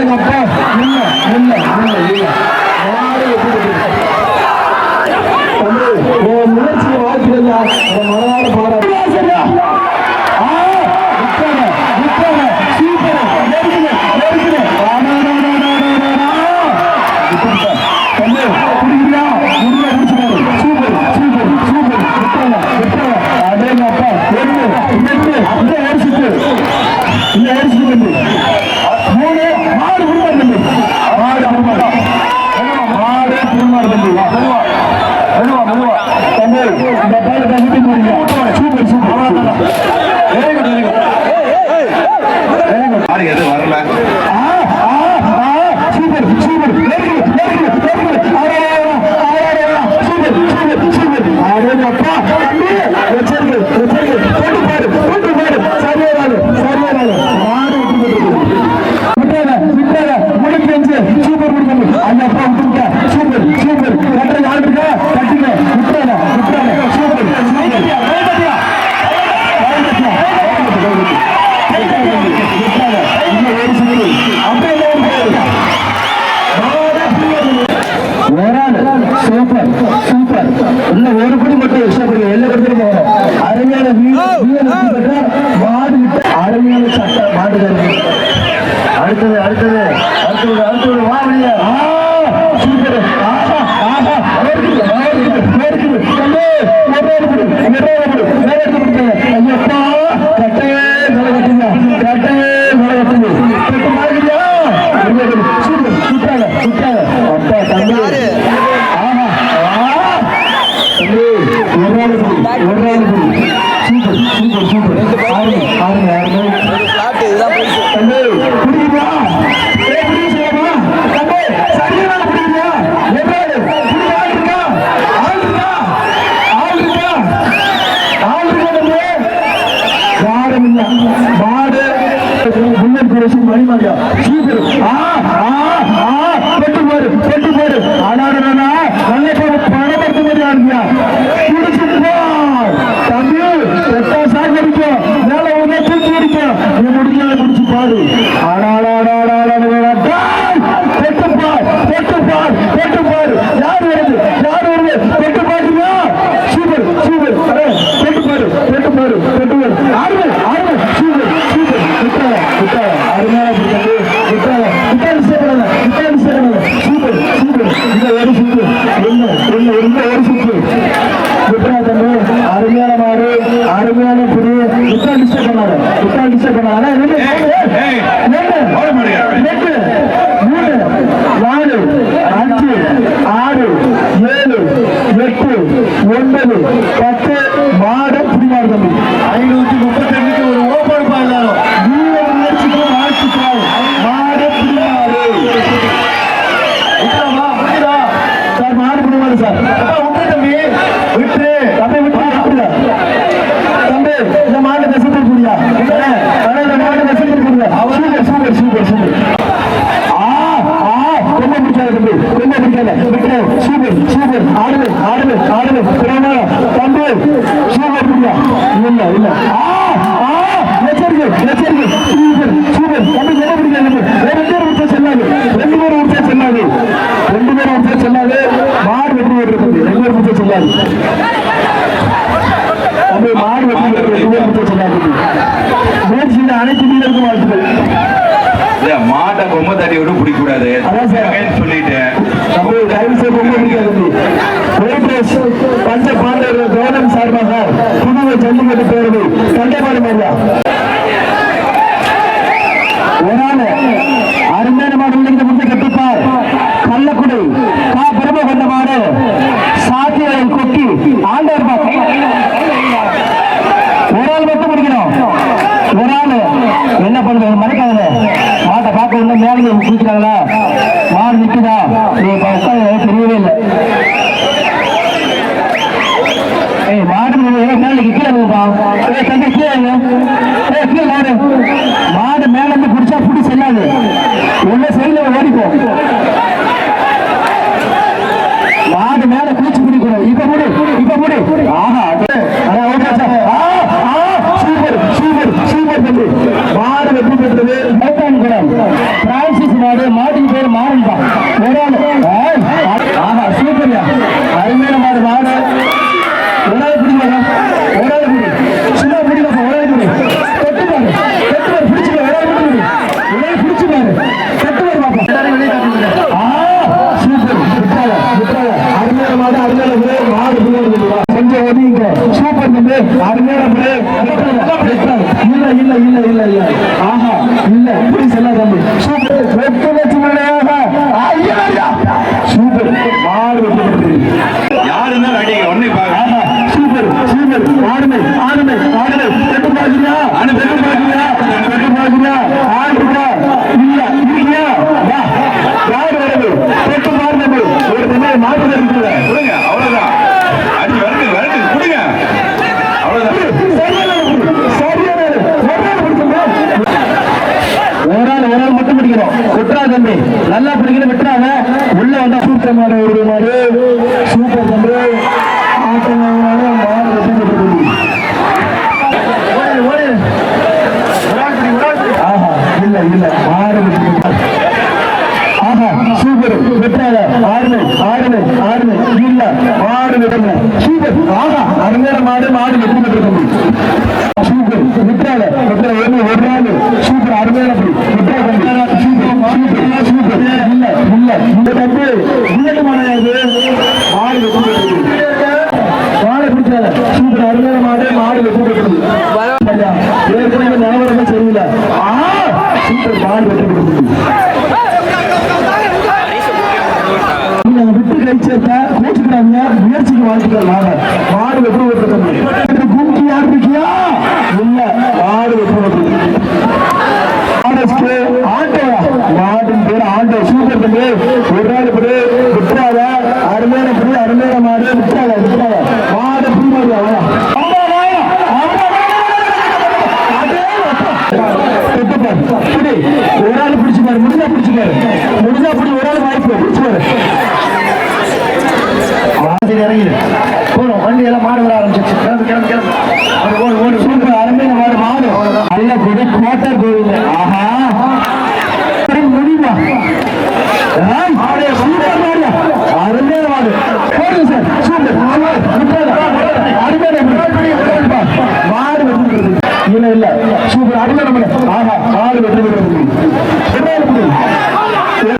பாதுகாப்பா இல்ல இல்ல இல்ல இல்ல முயற்சியை வாழ்த்துக்கா மனதார பாராட்டு. சூப்பர் சூப்பர் சூப்பர் ஆறு ஆறு ஆறு தம்பி குடிக்கிறா மணிமாரியா சீக்கிரம். ஆ போயிரு பெற்று போயிரு ஆனால் சார். விட்டு தம்பி. விட்டு தம்பி விட்டு அப்படில தம்பி இந்த மாட்டு தசத்தை கூடியா இந்த மாட்டு தசத்தை கூடியா சூப்பர் சூப்பர் சூப்பர் சூப்பர் ஆ ஆ ரொம்ப பிடிக்காது தம்பி. ரொம்ப இல்ல இல்ல. ஆ நம்முடைய மாடு முயற்சியில் அனைத்து வீரருக்கும் வாழ்த்துக்கள். மாட்டை பொம்மை தட்டி விட பிடிக்க கூடாது சொல்லிட்டேன். பஞ்ச பாண்டவர்கள் கவனம் சார்பாக புதுவை ஜல்லிக்கட்டு பேரவை தண்டபாடு மாதிரியா மேலே குளிக்கிறாங்களா மாடு நிற்குதா கீழே கீழே ஏ கீழே மாடு. பிடிச்சா பிடி செல்லாது. ஒன்றும் ஓடிக்கும் மாடு மேலே குளிச்சு பிடிக்கணும். இப்ப முடி இப்ப முடி. ஆஹா. இல்ல இல்ல இல்ல இல்ல இல்ல ஆஹா இல்ல இப்படி சொல்ல தம்பி சூப்பர் வெட்டு வச்சு சூப்பர். மாடு யாருன்னா அடிங்க ஒண்ணு சூப்பர் சூப்பர் ஆடுமை ஒரு ஆள் மட்டும் பிடிக்கணும் குற்றா தம்பி. நல்லா பிடிக்கணும் விட்டுறாங்க உள்ள வந்தா சூப்பர் மாடு ஒரு மாடு. சூப்பர் தம்பி. மாடு இல்ல இல்ல. மாடு ஆஹா சூப்பர் வெட்டாத ஆடுமை ஆடுமை ஆடுமை இல்ல மாடு வெட்டுங்க சூப்பர் ஆஹா அருமையான மாடு மாடு வெட்டி சூப்பர் விட்டாத விட்டாத ஒரு நாள் சூப்பர் அருமையான இந்த தம்பி புல்லட் மாடு மாடு வெட்டி சூப்பர் அருமையான மாடு மாடு வெட்டி ஏற்கனவே நிலவரமே சரியில்லை. சூப்பர் மாடு வெட்டி போட்டு விட்டு கை கோச்சுக்கிறாங்க முயற்சிக்கு வாழ்த்துக்கள் ஒரு Yeah.